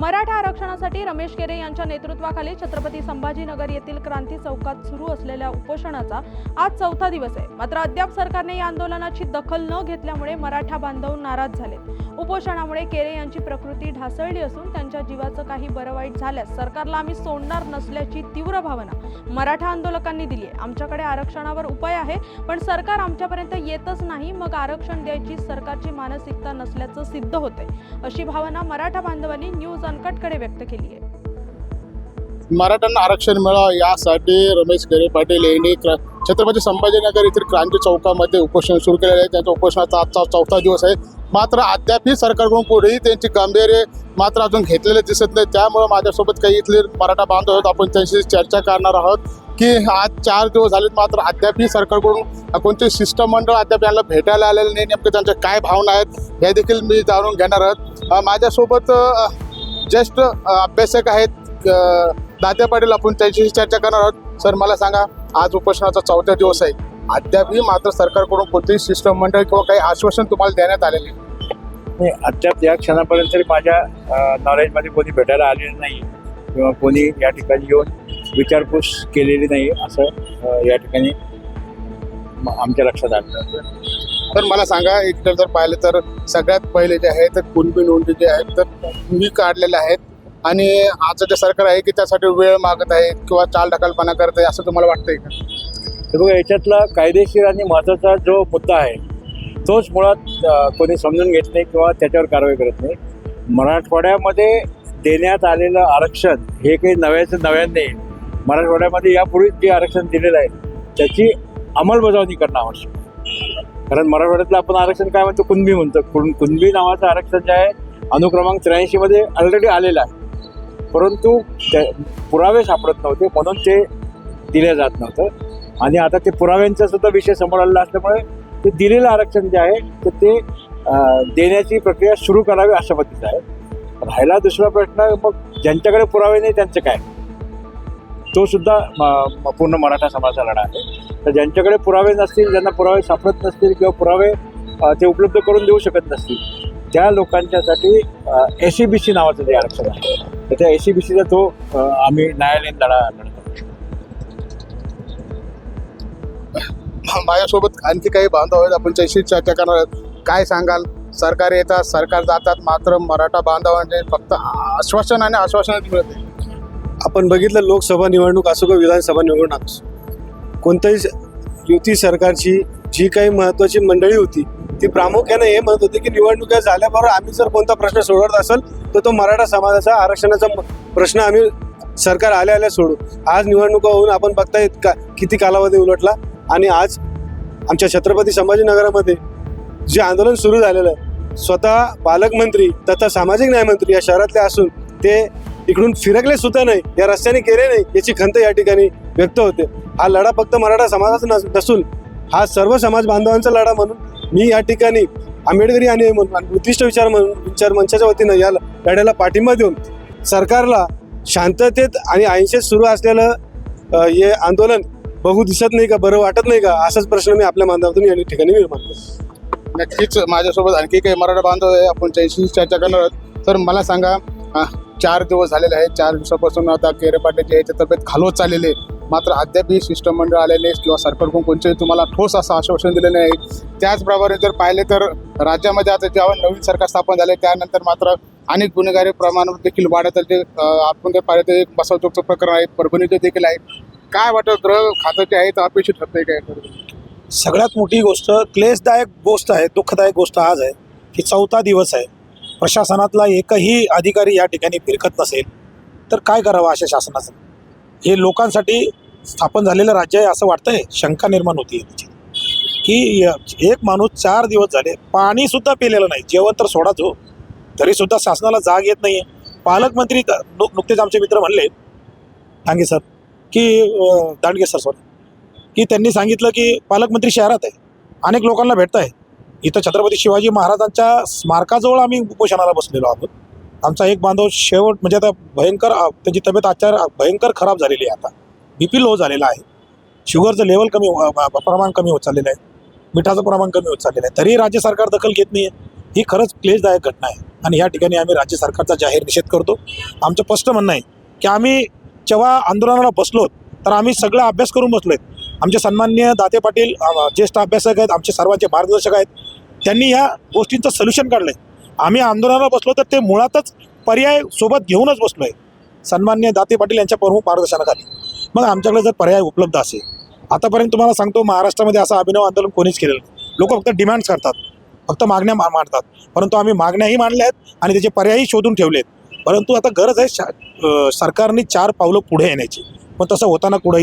मराठा आरक्षणासाठी रमेश केरे यांच्या नेतृत्वाखाली छत्रपती संभाजीनगर येथील क्रांती चौकात सुरू असलेल्या उपोषणाचा आज चौथा दिवस आहे. मात्र अद्याप सरकारने या आंदोलनाची दखल न घेतल्यामुळे मराठा बांधव नाराज झालेत. उपोषणामुळे केरे यांची प्रकृती ढासळली असून त्यांच्या जीवाचं काही बरं वाईट झाल्यास सरकारला आम्ही सोडणार नसल्याची तीव्र भावना मराठा आंदोलकांनी दिली आहे. आमच्याकडे आरक्षणावर उपाय आहे पण सरकार आमच्यापर्यंत येतच नाही मग आरक्षण द्यायची सरकारची मानसिकता नसल्याचं सिद्ध होते अशी भावना मराठा बांधवांनी न्यूज संकटकडे व्यक्त केली आहे मराठ्यांना आरक्षण मिळावं यासाठी रमेश गरे पाटील यांनी छत्रपती संभाजीनगर येथील क्रांती चौकामध्ये उपोषण सुरू केलेलं आहे. त्यांच्या उपोषणाचा आजचा चौथा दिवस आहे. मात्र अद्यापही सरकारकडून पुढेही त्यांची गांभीर्य मात्र अजून घेतलेले दिसत नाही. त्यामुळे माझ्यासोबत काही इथले मराठा बांधव आहेत. आपण त्यांची चर्चा करणार आहोत की आज चार दिवस झालेत. मात्र अद्यापही सरकारकडून कोणते शिष्टमंडळ अद्याप यांना भेटायला आलेलं नाही. नेमकं त्यांच्या काय भावना आहेत हे देखील मी जाणून घेणार आहोत. माझ्यासोबत ज्येष्ठ अभ्यासक आहेत. दादा दाद्या पाटील आपण त्यांच्याशी चर्चा करणार आहोत. सर मला सांगा आज उपोषणाचा चौथा दिवस आहे. अद्यापही मात्र सरकारकडून कोणतेही शिष्टमंडळ किंवा काही आश्वासन तुम्हाला देण्यात आलेले नाही. अद्याप या क्षणापर्यंत तरी माझ्या नॉलेजमध्ये कोणी भेटायला आलेलं नाही. किंवा कोणी या ठिकाणी येऊन विचारपूस केलेली नाही असं या ठिकाणी आमच्या लक्षात आलं. तर मला सांगा एक जर पाहिलं तर सगळ्यात पहिले जे आहे तर कुणबी नोंदी जे आहेत तर मी काढलेल्या आहेत. आणि आजचं जे सरकार आहे की त्यासाठी वेळ मागत आहे किंवा चाल ढकलपणा करत आहे असं तुम्हाला वाटतंय का? तर बघा याच्यातला कायदेशीर आणि महत्त्वाचा जो मुद्दा आहे तोच मुळात कोणी समजून घेत नाही किंवा त्याच्यावर कारवाई करत नाही. मराठवाड्यामध्ये देण्यात आलेलं आरक्षण हे काही नव्याचं नव्यानं नाही. मराठवाड्यामध्ये यापूर्वीच जे आरक्षण दिलेलं आहे त्याची अंमलबजावणी करणं आवश्यक आहे. कारण मराठवाड्यातलं आपण आरक्षण काय म्हणतो? कुणबी म्हणतो. कुण कुणबी नावाचं आरक्षण जे आहे अनुक्रमांक त्र्याऐंशीमध्ये ऑलरेडी आलेलं आहे. परंतु त्या पुरावे सापडत नव्हते म्हणून ते दिले जात नव्हतं. आणि आता ते पुराव्यांचा सुद्धा विषय समोर आलेला असल्यामुळे ते दिलेलं आरक्षण जे आहे तर ते देण्याची प्रक्रिया सुरू करावी अशा पद्धतीचं आहे. राहिला दुसरा प्रश्न मग ज्यांच्याकडे पुरावे नाही त्यांचं काय? तो सुद्धा म- पूर्ण मराठा समाजाचा लढा आहे. तर ज्यांच्याकडे पुरावे नसतील ज्यांना पुरावे सापडत नसतील किंवा पुरावे ते उपलब्ध करून देऊ शकत नसतील त्या लोकांच्यासाठी ए सी बी सी नावाचं जे आरक्षण आहे. तर त्या ए सी बी सीचा तो आम्ही न्यायालयीन लढा लढतो. माझ्यासोबत आणखी काही बांधव आहेत. आपण त्याशी चर्चा करणार आहोत. काय सांगाल? सरकार येतात सरकार जातात मात्र मराठा बांधवांचे फक्त आश्वासन आणि आश्वासनच मिळते आपण बघितलं लोकसभा निवडणूक असो किंवा विधानसभा निवडणूक असो कोणत्याही युती सरकारची जी काही महत्त्वाची मंडळी होती ती प्रामुख्याने हे म्हणत होती की निवडणुका झाल्याबरोबर आम्ही जर कोणता प्रश्न सोडवत असेल तर तो मराठा समाजाचा आरक्षणाचा प्रश्न आम्ही सरकार आल्या आल्या सोडू. आज निवडणुका होऊन आपण बघताय का किती कालावधी उलटला आणि आज आमच्या छत्रपती संभाजीनगरामध्ये जे आंदोलन सुरू झालेलं आहे स्वतः पालकमंत्री तथा सामाजिक न्यायमंत्री या शहरातले असून ते इकडून फिरकले सुद्धा नाही. या रस्त्याने केले नाही याची खंत या ठिकाणी व्यक्त होते. हा लढा फक्त मराठा समाजाचा नस- नसून हा सर्व समाज बांधवांचा लढा म्हणून मी या ठिकाणी आंबेडकरी आणि म्हणून विचार विचार मंचाच्या वतीनं या लढ्याला पाठिंबा देऊन सरकारला शांततेत आणि अहिंसेत सुरू असलेलं हे आंदोलन बघू दिसत नाही का बरं वाटत नाही का असाच प्रश्न मी आपल्या बांधवातून या ठिकाणी निर्माण करतो. नक्कीच माझ्यासोबत आणखी काही मराठा बांधव आहे आपण त्याशी चर्चा करणार आहोत. तर मला सांगा चार दिवस झालेले आहेत. चार दिवसापासून आता केरे पाटीलची तब्येत खालवत चाललेले आहे. मात्र अद्यापही शिष्टमंडळ आलेले किंवा सरकारकडून कोणतेही तुम्हाला ठोस असं आश्वासन दिलेलं नाही. त्याचप्रमाणे जर पाहिले तर राज्यामध्ये आता जेव्हा नवीन सरकार स्थापन झाले त्यानंतर मात्र अनेक गुन्हेगारी प्रमाण देखील वाढत आहे ते आपण जर पाहिले तर एक बसवचोकचं प्रकरण आहे. परभणीचे देखील आहे. काय वाटत? ग्रह खातं जे आहे तर अपेक्षित ठरते काय? सगळ्यात मोठी गोष्ट क्लेशदायक गोष्ट आहे दुःखदायक गोष्ट आज आहे की चौथा दिवस आहे. प्रशासनातला एकही अधिकारी या ठिकाणी फिरकत नसेल तर काय करावं अशा शासनाचं? हे लोकांसाठी स्थापन झालेलं राज्य आहे असं वाटतंय शंका निर्माण होती त्याची की एक माणूस चार दिवस झाले पाणीसुद्धा पिलेलं नाही जेवण तर सोडाच हो तरीसुद्धा शासनाला जाग येत नाही आहे पालकमंत्री नु- नुकतेच आमचे मित्र म्हणले दांडगे सर की दांडगे सर सॉरी की त्यांनी सांगितलं की पालकमंत्री शहरात आहे अनेक लोकांना भेटत आहे इथं छत्रपती शिवाजी महाराजांच्या स्मारकाजवळ आम्ही उपोषणाला बसलेलो आहोत. आमचा एक बांधव शेवट म्हणजे आता भयंकर त्यांची तब्येत आचार भयंकर खराब झालेली आहे आता. बी पी लो झालेला आहे. शुगरचं लेवल कमी हो- प्रमाण कमी होत चाललेलं आहे. मिठाचं प्रमाण कमी होत चाललेलं आहे. तरी राज्य सरकार दखल घेत नाही ही खरंच क्लेशदायक घटना आहे. आणि या ठिकाणी आम्ही राज्य सरकारचा जाहीर निषेध करतो. आमचं स्पष्ट म्हणणं आहे की आम्ही जेव्हा आंदोलनाला बसलो तर आम्ही सगळा अभ्यास करून बसलो आमचे सन्मान्य दाते पाटील ज्येष्ठ अभ्यासक आहेत आमचे सर्वांचे मार्गदर्शक आहेत त्यांनी ह्या गोष्टींचं सोल्युशन काढलं आहे आम्ही आंदोलनाला बसलो तर ते मुळातच पर्याय सोबत घेऊनच बसलो आहे सन्मान्य दाते पाटील यांच्या प्रमुख मार्गदर्शनाखाली. मग आमच्याकडे जर पर्याय उपलब्ध असेल आतापर्यंत तुम्हाला सांगतो महाराष्ट्रामध्ये असं अभिनव आंदोलन कोणीच केलेलं नाही. लोक फक्त डिमांड्स करतात फक्त मागण्या मा- मांडतात. परंतु आम्ही मागण्याही मांडल्या आहेत आणि त्याचे पर्यायही शोधून ठेवले आहेत परंतु आता गरज आहे शा- सरकारने चार पावलं पुढे येण्याची पण तसं होताना कुठंही